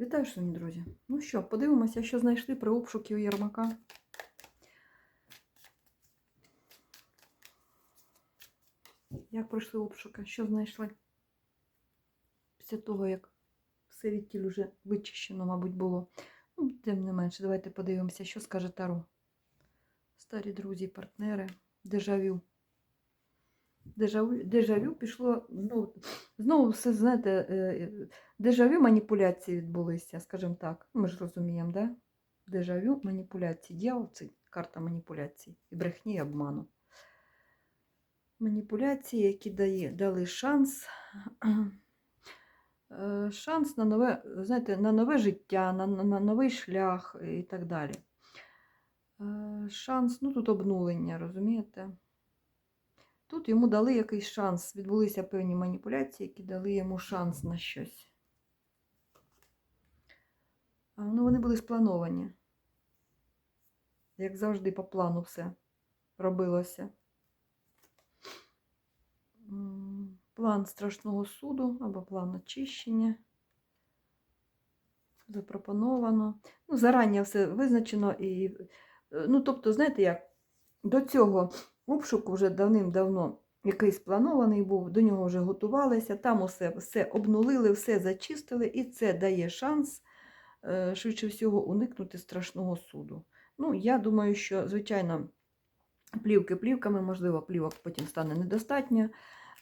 Вітаю, шановні друзі. Ну що, подивимося, що знайшли при обшукі у Єрмака. Як пройшли обшуки? Що знайшли? Після того, як все відтіль уже вичищено, мабуть, було. Ну, тим не менше, давайте подивимося, що скаже Таро. Старі друзі, партнери, дежавю. Дежавю, дежавю пішло, ну, знову все, знаєте, е, дежавю маніпуляції відбулися, скажімо так. Ми ж розуміємо, да? Дежавю маніпуляції. Дьявол це карта маніпуляцій і брехні і обману. Маніпуляції, які дає, дали шанс. е, Шанс на нове, знаєте, на нове життя, на, на, на новий шлях і так далі. Е, Шанс, ну тут обнулення, розумієте? Тут йому дали якийсь шанс. Відбулися певні маніпуляції, які дали йому шанс на щось. Ну, вони були сплановані. Як завжди, по плану все робилося. План страшного суду або план очищення. Запропоновано. Ну, зарані все визначено і. е, Ну, тобто, знаєте як, до цього обшуку вже давним-давно якийсь планований був, до нього вже готувалися, там усе, все обнулили, все зачистили, і це дає шанс, е, швидше всього, уникнути страшного суду. Ну, я думаю, що, звичайно, плівки плівками, можливо, плівок потім стане недостатньо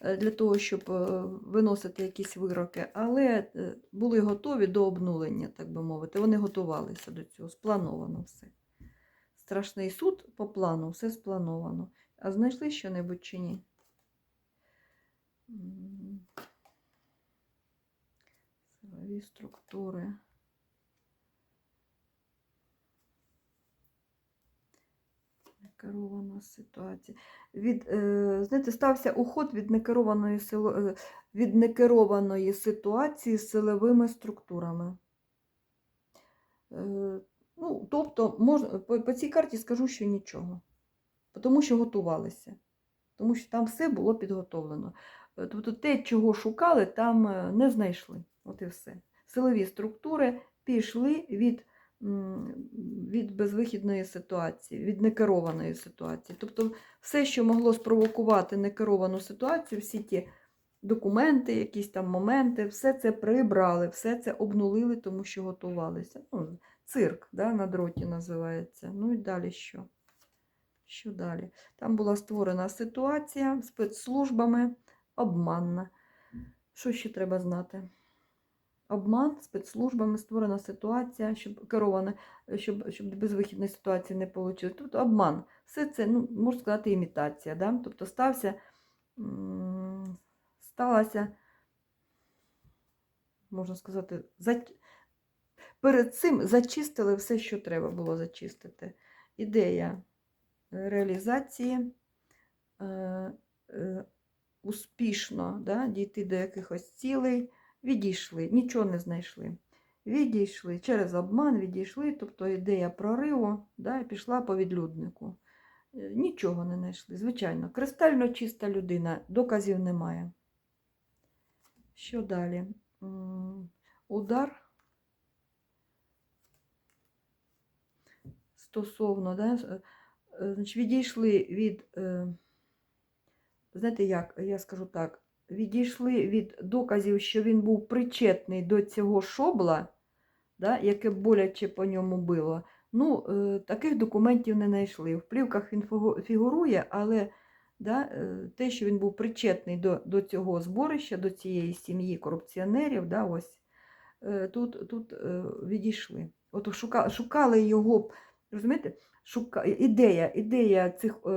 е, для того, щоб е, виносити якісь вироки, але були готові до обнулення, так би мовити. Вони готувалися до цього, сплановано все. Страшний суд по плану, все сплановано. А знайшли що-небудь чи ні? Силові структури. Некерована ситуація. Від, е, знаєте, стався уход від некерованої, е, від некерованої ситуації з силовими структурами. Е, ну, тобто, мож, по, по цій карті скажу, що нічого. Тому що готувалися. Тому що там все було підготовлено. Е, Тобто те, чого шукали, там е, не знайшли. От і все. Силові структури пішли від, від безвихідної ситуації, від некерованої ситуації. Тобто, все, що могло спровокувати некеровану ситуацію, всі ті документи, якісь там моменти, все це прибрали, все це обнулили, тому що готувалися. Ну, цирк да, на дроті називається. Ну і далі що? Що далі? Там була створена ситуація спецслужбами обманна. Що ще треба знати? Обман спецслужбами створена ситуація, щоб керована, щоб, щоб безвихідної ситуації не вийшло. Тобто обман. Все це, ну, можна сказати, імітація. Да? Тобто стався, сталася, можна сказати, за... перед цим зачистили все, що треба було зачистити. Ідея реалізації е, е, успішно да, дійти до якихось цілей, відійшли, нічого не знайшли. Відійшли через обман, відійшли, тобто ідея прориву да, пішла по відлюднику. Е, Нічого не знайшли. Звичайно, кристально чиста людина, доказів немає. Що далі? Удар стосовно, да, значить, відійшли від, е, знаєте як, я скажу так, відійшли від доказів, що він був причетний до цього шобла, да, яке боляче по ньому було. Ну, е, таких документів не знайшли. В плівках він фігурує, але да, е, те, що він був причетний до, до цього зборища, до цієї сім'ї корупціонерів, да, ось, е, тут, тут е, відійшли. От шука, шукали його, розумієте, шука, ідея, ідея цих е,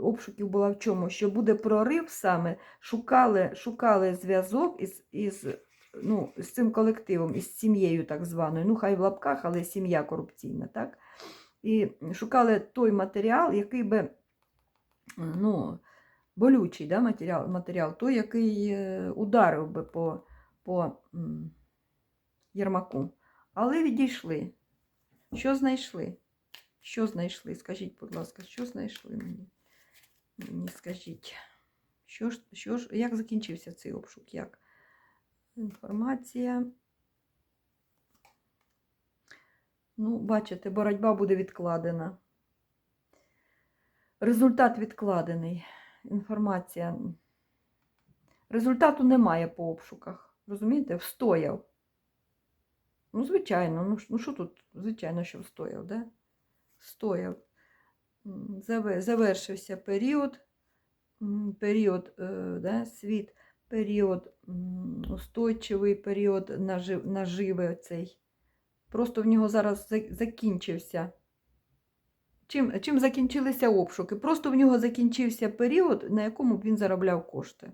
обшуків була в чому? Що буде прорив саме, шукали, шукали зв'язок із, із, ну, з цим колективом, із сім'єю так званою, ну хай в лапках, але сім'я корупційна, так? І шукали той матеріал, який би, ну, болючий да, матеріал, матеріал, той, який е, ударив би по, по Єрмаку. Але відійшли. Що знайшли? Що знайшли? Скажіть, будь ласка, що знайшли мені? Мені скажіть. Що ж, що ж, як закінчився цей обшук? Як? Інформація. Ну, бачите, боротьба буде відкладена. Результат відкладений. Інформація. Результату немає по обшуках. Розумієте? Встояв. Ну, звичайно, ну, ну що тут? Звичайно, що встояв, да? Заве- Завершився період, період е, да, світ, період устойчивий період нажи- наживи цей. Просто в нього зараз закінчився. Чим, чим закінчилися обшуки? Просто в нього закінчився період, на якому він заробляв кошти.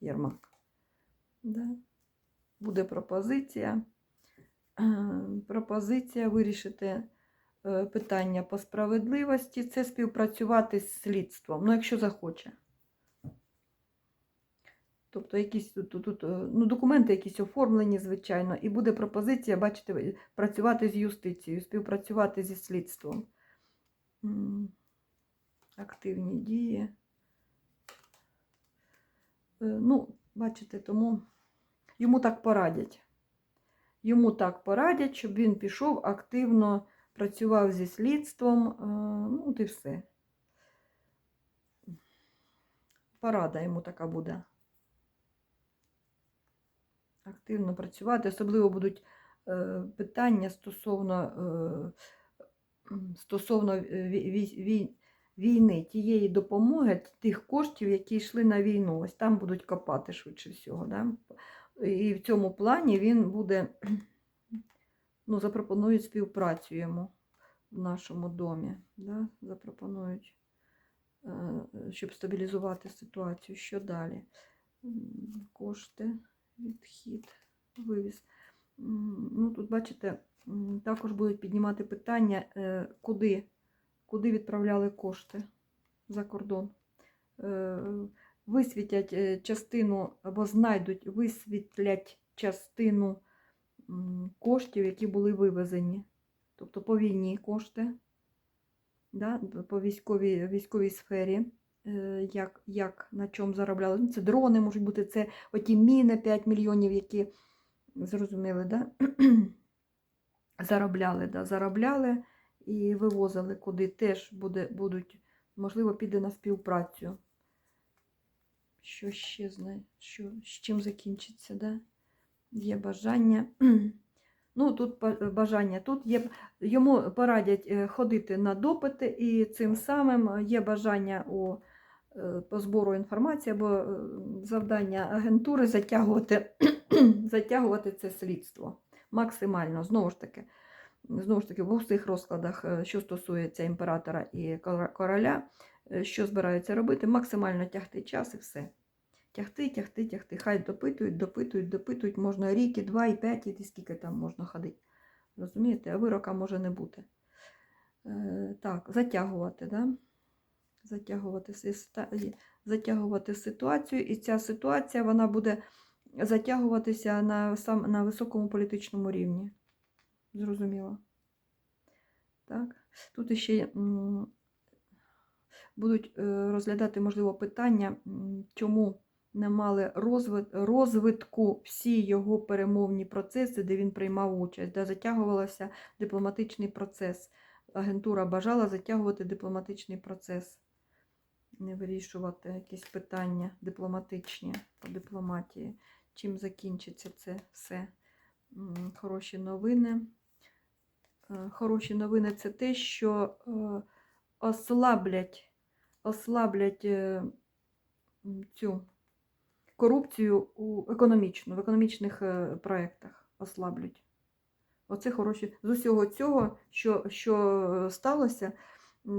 Єрмак. Да. Буде пропозиція. Пропозиція вирішити питання по справедливості це співпрацювати з слідством, ну, якщо захоче. Тобто якісь тут, тут, тут, е, ну, документи якісь оформлені, звичайно, і буде пропозиція, бачите, працювати з юстицією, співпрацювати зі слідством. Активні дії. Е, Ну, бачите, тому йому так порадять. Йому так порадять, щоб він пішов активно, працював зі слідством. е, Ну, от і все. Порада йому така буде. Активно працювати. Особливо будуть е, питання стосовно, е, стосовно ві- ві- війни, тієї допомоги, тих коштів, які йшли на війну. Ось там будуть копати швидше всього. Да? І в цьому плані він буде, ну, запропонують співпрацю йому в нашому домі. Да? Запропонують, е, щоб стабілізувати ситуацію. Що далі? Кошти, відхід, вивіз. Ну, тут, бачите, також будуть піднімати питання, е, куди, куди відправляли кошти за кордон. Е, Висвітять частину або знайдуть, висвітлять частину коштів, які були вивезені. Тобто по війні кошти, да, по військовій, військовій сфері, е, як, як на чому заробляли. Ну, це дрони можуть бути, це оті міни 5 мільйонів, які зрозуміли, да? заробляли, да? заробляли і вивозили куди теж буде, будуть, можливо, піде на співпрацю. Що ще знає, що, з чим закінчиться, да? Є бажання. Ну, тут бажання, тут є, йому порадять е, ходити на допити, і цим самим є бажання у, е, по збору інформації або е, завдання агентури затягувати, затягувати це слідство максимально. Знову ж таки, знову ж таки, в усіх розкладах, е, що стосується імператора і короля, е, що збираються робити, максимально тягти час і все. Тягти, тягти, тягти. Хай допитують, допитують, допитують. Можна рік, і два, і п'ять, і скільки там можна ходити. Розумієте, а вирока може не бути. Е, так, затягувати, да? затягувати, затягувати ситуацію, і ця ситуація вона буде затягуватися на, сам, на високому політичному рівні. Зрозуміло. Так. Тут ще будуть е, розглядати, можливо, питання, чому не мали розвитку всі його перемовні процеси, де він приймав участь, де затягувався дипломатичний процес. Агентура бажала затягувати дипломатичний процес, не вирішувати якісь питання дипломатичні по дипломатії. Чим закінчиться це все? Хороші новини. Е, Хороші новини це те, що е, ослаблять, ослаблять е, цю корупцію у економічну, в економічних е, проєктах ослаблять. Оце хороші. З усього цього, що, що сталося,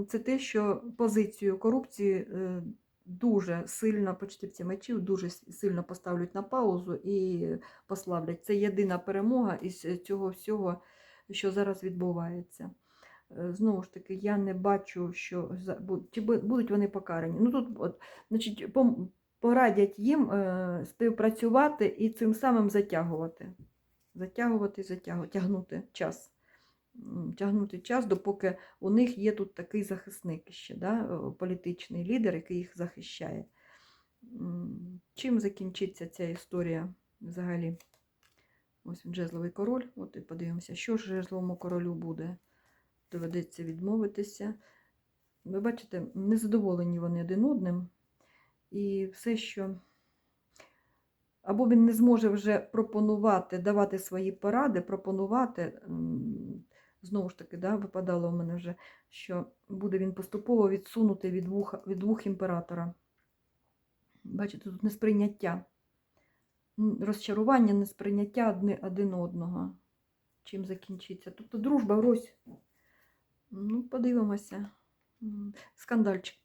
це те, що позицію корупції е, дуже сильно, почтівці мечів, дуже сильно поставлять на паузу і послаблять. Це єдина перемога із цього всього, що зараз відбувається. Е, Знову ж таки, я не бачу, що чи будуть вони покарані. Ну тут, от, значить, порадять їм е, співпрацювати і цим самим затягувати. Затягувати, затягувати, тягнути час. Тягнути час, допоки у них є тут такий захисник ще, да? е, політичний лідер, який їх захищає. Чим закінчиться ця історія взагалі? Ось він жезловий король. От і подивимося, що ж жезловому королю буде. Доведеться відмовитися. Ви бачите, незадоволені вони один одним. І все, що. Або він не зможе вже пропонувати, давати свої поради, пропонувати. Знову ж таки, да, випадало у мене вже, що буде він поступово відсунути від вуха, від вух імператора. Бачите, тут несприйняття. Розчарування, несприйняття одне, один одного. Чим закінчиться. Тобто дружба врозь. Ну, подивимося. Скандальчик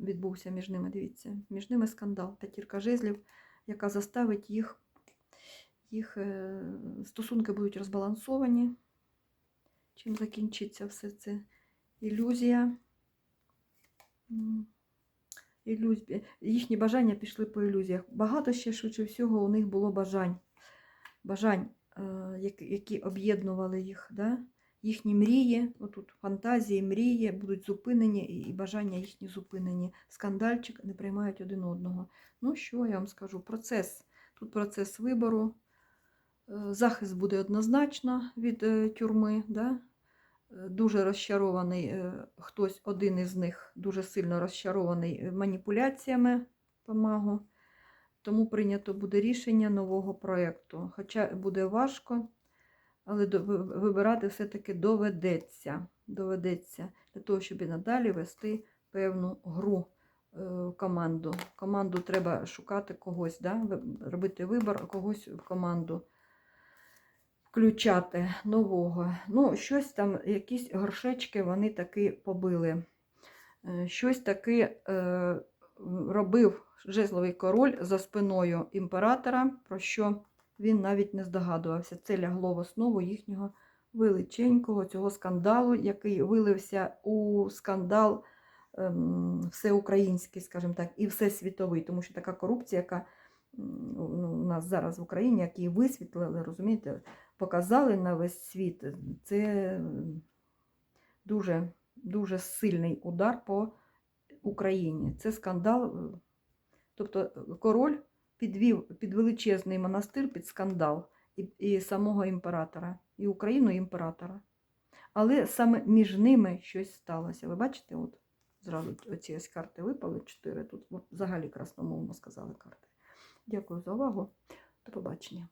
відбувся між ними, дивіться. Між ними скандал. П'ятірка жезлів, яка заставить їх, їх е, стосунки будуть розбалансовані. Чим закінчиться все це? Ілюзія. М, Їхні бажання пішли по ілюзіях. Багато ще, швидше всього, у них було бажань. Бажань, е, які об'єднували їх. Да? Їхні мрії, отут фантазії, мрії будуть зупинені, і бажання їхні зупинені. Скандальчик не приймають один одного. Ну, що я вам скажу? Процес. Тут процес вибору. Е, Захист буде однозначно від е, тюрми. Да? Е, Дуже розчарований хтось, один із них дуже сильно розчарований маніпуляціями по магу. Тому прийнято буде рішення нового проєкту. Хоча буде важко, але вибирати все-таки доведеться. доведеться для того, щоб і надалі вести певну гру е, команду. Команду треба шукати когось, да? робити вибір когось в команду включати нового. Ну, щось там, якісь горшечки вони таки побили. Е, Щось таки е, робив жезловий король за спиною імператора, про що він навіть не здогадувався. Це лягло в основу їхнього величенького цього скандалу, який вилився у скандал ем, всеукраїнський, скажімо так, і всесвітовий, тому що така корупція, яка ну, у нас зараз в Україні, як її висвітлили, розумієте, показали на весь світ, це дуже, дуже сильний удар по Україні. Це скандал. Тобто король підвів під величезний монастир під скандал і, і самого імператора, і Україну, і імператора. Але саме між ними щось сталося. Ви бачите, от зразу оці ось карти випали, чотири тут взагалі красномовно сказали карти. Дякую за увагу. До побачення.